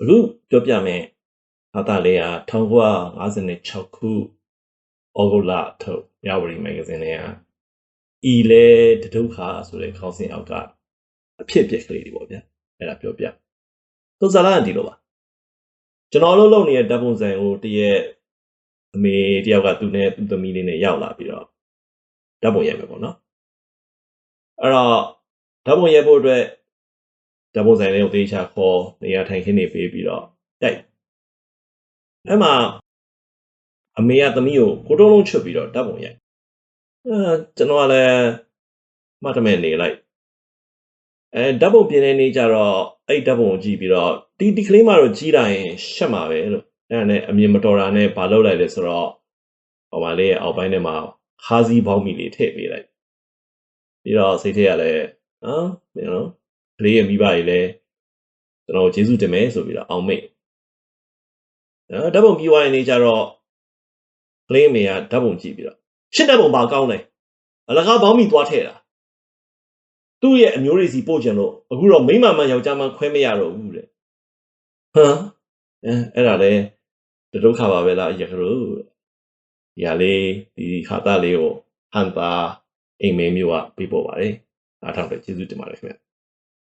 အခုပြောပြမယ်ဟာတာလေးက1956ခုဩဂုတ်လအထုတ်ရဝရီမဂ္ဂဇင်းလေးကဤလေတဒုက္ခဆိုတဲ့ခေါင်းစဉ်အောက်ကအဖြစ်အပျက်ကလေးတွေပေါ့ဗျာအဲ့ဒါပြောပြသူဇာလာကဒီလိုပါကျွန်တော်တို့လုပ်နေတဲ့ဓာတ်ပုံစံကိုတရက်အမေတယောက်ကသူနဲ့သူသမီးလေးနဲ့ရောက်လာပြီးတော့ဓာတ်ပုံရိုက်မယ်ပေါ့နော်အဲ့တော့ဓာတ်ပုံရိုက်ဖို့အတွက် ဓာတ်ပုံစံလေးကိုတေးချခေါ်နေရာထိုင်ခင်းနေပေးပြီးတော့တိုက်အဲ့မှာအမေကသမီးကိုကိုတုံးလုံးချွတ်ပြီးတော့ဓာတ်ပုံရိုက်အဲကျွန်တော်ကလည်းမှတ်တမဲ့နေလိုက်အဲဓာတ်ပုံပြင်နေနေကြတော့အဲ့ဓာတ်ပုံကိုကြည့်ပြီးတော့ဒီဒီကလေးမှတော့ကြီးတာရင်ရှက်မှာပဲလို့အဲ့ဒါနဲ့အမြင်မတော်တာနဲ့ဘာလုပ်လိုက်လဲဆိုတော့ဟိုမှာလေးရဲ့အောက်ပိုင်းထဲမှာခါးစည်းပေါင်းမီလေးထည့်ပေးလိုက်ပြီးတော့စိတ်ထဲကလည်းနော် you know ကလေးရဲ့မိဘတွေလည်းကျွန်တော်ကျေးဇူးတင်မယ်ဆိုပြီးတော့အောင်မိတ်အဲဓာတ်ပုံပြီးသွားရင်နေကြတော့ကလေးမေကဓာတ်ပုံကြည့်ပြီးတော့ရှစ်ဓာတ်ပုံပါကောင်းတယ်အလကားပေါင်းမီသွားထည့်တာသူ့ရဲ့အမျိုးတွေစီပို့ချင်လို့အခုတော့မိမမှန်ယောက်ျားမှခွဲမရတော့ဘူးတဲ့ဟမ်အဲအဲ့ဒါလေဒုက္ခပါပဲလားရခလို့ဒီဟာလေးဒီဟာတာလေးကိုဟန်တာအိမ်မဲမျိုးကပြပို့ပါတယ်အားထောက်တယ်ကျေးဇူးတင်ပါတယ်ခင်ဗျ